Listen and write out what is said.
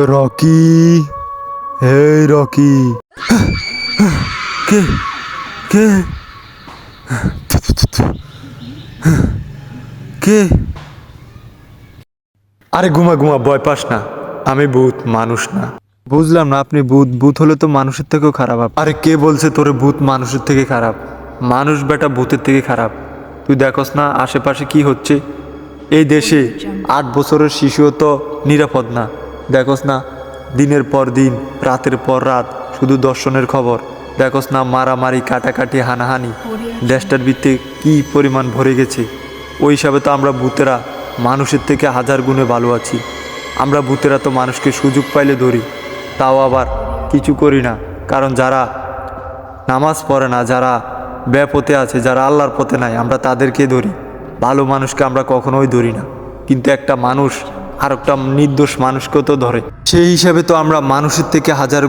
Rocky, হেই Rocky. কে কে? কে? আরে ঘুমা ঘুমা, ভয় পাস না। আমি ভূত, মানুষ না। বুঝলাম না আপনি ভূত। ভূত হলে তো মানুষের থেকেও খারাপ আরে কে বলছে তোর ভূত মানুষের থেকে খারাপ? মানুষ বেটা ভূতের থেকে খারাপ। তুই দেখোস না আশেপাশে কি হচ্ছে? এই দেশে আট বছরের শিশুও তো নিরাপদ না। দেখোস না দিনের পর দিন রাতের পর রাত শুধু দর্শনের খবর। দেখোস না মারামারি কাটাকাটি হানাহানি। দেশটার ভিত্তে কি পরিমাণ ভরে গেছে। ওই হিসাবে তো আমরা ভূতেরা মানুষের থেকে হাজার গুণে ভালো আছি। আমরা ভূতেরা তো মানুষকে সুযোগ পাইলে ধরি। তাও আবার কিছু করি না। কারণ যারা নামাজ পড়ে না যারা ব্যাপথে আছে যারা আল্লাহর পথে নাই আমরা তাদেরকে ধরি। ভালো মানুষকে আমরা কখনোই ধরি না। কিন্তু একটা মানুষ আর একটা নির্দোষ মানুষকেও তো ধরে। সেই হিসাবে তো আমরা মানুষের থেকে হাজার